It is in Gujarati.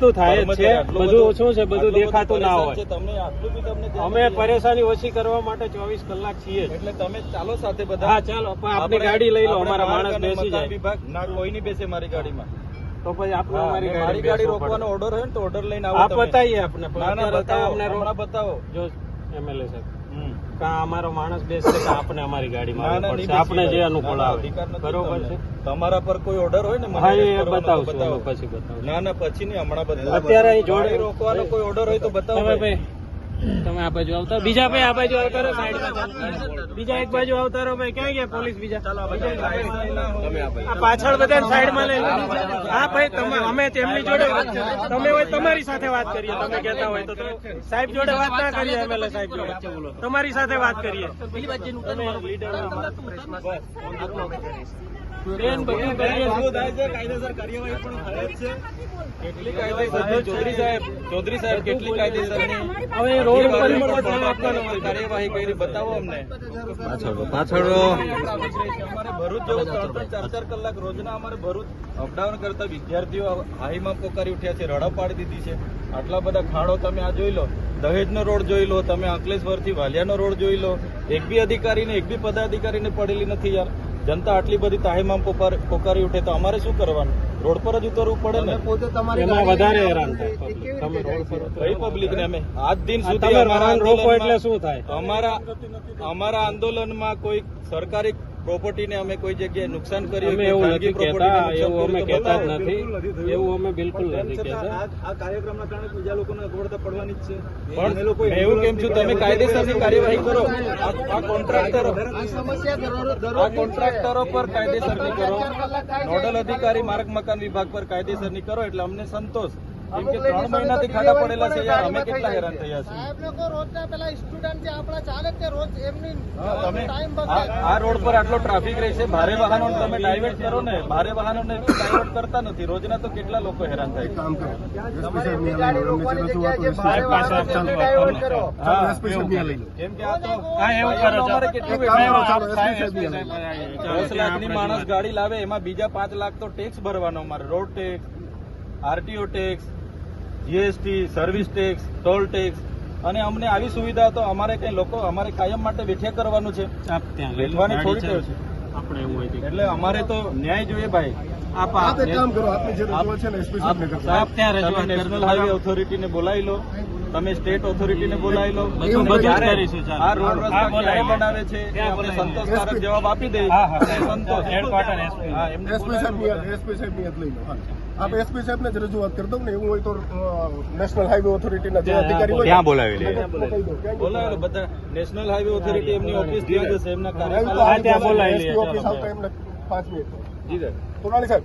બધું થાય જ છે બધું ઓછું છે બધું દેખાતું ના હોય. અમે પરેશાની ઓછી કરવા માટે ચોવીસ કલાક છીએ એટલે તમે ચાલો સાથે બધા. હા ચાલો પણ આપની આપણે- ગાડી લઈ લો અમારા માણસ બેસી જાય. વિભાગ ના કોઈ નહીં બેસે મારી ગાડીમાં. તો પછી આપણે અમારી ગાડી મારી ગાડી રોકવાનો ઓર્ડર હોય ને તો ઓર્ડર લઈને આવો આપ બતાવીએ આપણે. બતાવો અમને બતાવો. જો એમએલએ સાહેબ. હમ. અમારો માણસ બેસે કે આપણે અમારી ગાડી ગાડીમાં પડશે? આપણે જે અનુકૂળ આવે. બરોબર છે? તમારા પર કોઈ ઓર્ડર હોય ને હા એ બતાવશું બતાવો. પછી બતાવશું. ના ના પછી નહીં હમણાં બતાવો અત્યારે અહીં જોડે- રોકવાનો કોઈ ઓર્ડર હોય તો બતાવો ભાઈ. તમે આ બાજુ આવતા બીજા ભાઈ આ બાજુ આવતા રહો. સાઈડ બીજા એક બાજુ આવતા રહો ભાઈ. ક્યાં ગયા પોલીસ બીજા. આ પાછળ બધા સાઈડમાં લઈ હા ભાઈ તમે અમે તેમની જોડે તમે હોય તમારી સાથે વાત કરીએ. તમે કહેતા હોય તો સાહેબ જોડે વાત ના કરીએ એમએલએ સાહેબ જોડે. તમારી સાથે વાત કરીએ. બેન બધી? કાયદેસર કાર્યવાહી પણ છે. કેટલી કાયદેસર ચૌધરી સાહેબ ચૌધરી સાહેબ કેટલી કાયદેસરની? હવે રોડ ઉપર કેટલી પણ પણ આપવાનો હોય. કાર્યવાહી કરી બતાવો અમને. પાછળ અમારે ભરૂચ જેવું ત્રણ ત્રણ ચાર ચાર કલાક રોજના અમારે ભરૂચ અપડાઉન કરતા વિદ્યાર્થીઓ હાઈમાં પોકારી ઉઠ્યા છે રડા પાડી દીધી છે. આટલા બધા ખાડો તમે આ જોઈ લો. દહેજનો રોડ જોઈ લો તમે અંકલેશ્વરથી વાલિયાનો રોડ જોઈ લો. એક બી અધિકારીને એક બી પદાધિકારીને પડેલી નથી યાર. જનતા આટલી બધી તાહીમાં પોકાર- પોકારી ઉઠે તો અમારે શું કરવાનું? રોડ પર જ ઉતરવું પડે ને? વધારે હેરાન થાય. તમે રોડ પર કઈ પબ્લિક ને અમે. આજ દિન સુધી રોકો એટલે શું થાય? અમારા અમારા આંદોલનમાં કોઈ સરકારી પ્રોપર્ટીને અમે કોઈ જગ્યાએ નુકસાન કર્યું એવું નથી કહેતા એવું અમે કહેતા જ નથી. એવું અમે બિલકુલ નથી કહેતા. આ કાર્યક્રમના કારણે બીજા લોકોને અગવડતા પડવાની જ છે. પણ એવું કેમ છું તમે કાયદેસરની કાર્યવાહી કરો. આ આ કોન્ટ્રાક્ટરો આ કોન્ટ્રાક્ટરો પર કાયદેસરની કરો. નોડલ અધિકારી માર્ગ મકાન વિભાગ પર કાયદેસરની કરો એટલે અમને સંતોષ. કેમ કે ત્રણ મહિનાથી ખાડા પડેલા છે યાર અમે કેટલા હેરાન થયા છે સાહેબ લોકો રોજના પેલા સ્ટુડન્ટ જે આપણા ચાલે તે રોજ એમની ટાઈમ આ રોડ પર આટલો ટ્રાફિક રહે છે ભારે વાહનો તમે ડાયવર્ટ કરો ને ભારે વાહનોને ડાયવર્ટ કરતા નથી. રોજના તો કેટલા લોકો હેરાન થાય કરો. કેમ કે આ તો એવું કરો અમારે કેટલું દસ લાખની માણસ ગાડી લાવે એમાં બીજા પાંચ લાખ તો ટેક્સ ભરવાનો અમારે. Road tax RTO tax GST service tax toll tax અને અમને આવી સુવિધા તો અમારે કઈ લોકો અમારે કાયમ માટે વેઠ્યા કરવાનું છે આપ ત્યાં લઈ લો. વેઠવાની થોડી ટેવ છે. છે આપણે એવું હોય એટલે અમારે તો ન્યાય જોઈએ ભાઈ આપ આપ આપ ત્યાં રજૂઆત તમે નેશનલ કરજો. હાઈવે ઓથોરિટીને બોલાવી લો તમે સ્ટેટ ઓથોરિટીને બોલાવી લો. આ રોડ રસ્તા ક્યારે લો. બનાવે છે આપણે સંતોષકારક જવાબ આપી દઈએ. સંતોષ. એસપી સાહેબ એસપી સાહેબ યાદ લઈ લો આપ એસપી સાહેબ ને જ રજૂઆત કરી દઉં ને એવું હોય તો નેશનલ હાઈવે ઓથોરિટીના જે અધિકારી હોય ત્યાં બોલાવી લે. એને કહી દો. ક્યાં બોલાવી લો બધા નેશનલ હાઈવે ઓથોરિટી એમની ઓફિસ ત્યાં જશે એમના હા, ત્યાં બોલાવી લે ઓફિસ આવતા એમને પાંચ મિનિટ. જી સર સોનાલી સાહેબ